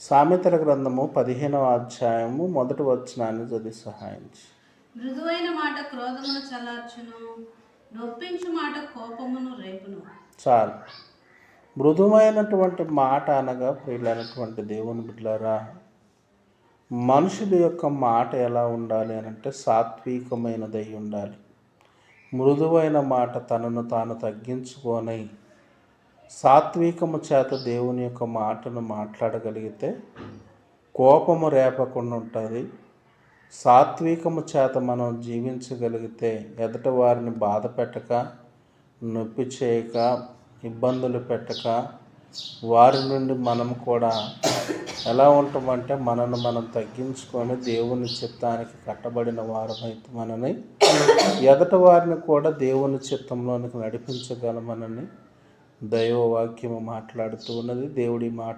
సామెతల గ్రంథము పదిహేనవ అధ్యాయము మొదటి వచనాన్ని చదివి సహాయించి. మృదువైన మాట క్రోధమును చల్లార్చును నొప్పించు మాట కోపమును రేపును. చాలు. మృదువైనటువంటి మాట అనగా ప్రియులైనటువంటి దేవుని బిడ్డలారా మనుషుల యొక్క మాట ఎలా ఉండాలి అని అంటే సాత్వికమైనదై ఉండాలి. మృదువైన మాట తనను తాను తగ్గించుకొని సాత్వికము చేత దేవుని యొక్క మాటను మాట్లాడగలిగితే కోపము రేపకుండా ఉంటుంది. సాత్వికము చేత మనం జీవించగలిగితే ఎదట వారిని బాధ పెట్టక నొప్పి చేయక ఇబ్బందులు పెట్టక వారి నుండి మనం కూడా ఎలా ఉంటామంటే మనను మనం తగ్గించుకొని దేవుని చిత్తానికి కట్టబడిన వారమైతే మనని ఎదట వారిని కూడా దేవుని చిత్తంలోనికి నడిపించగలమనని దైవవాక్యము మాట్లాడుతూ ఉన్నది. దేవుడి మాట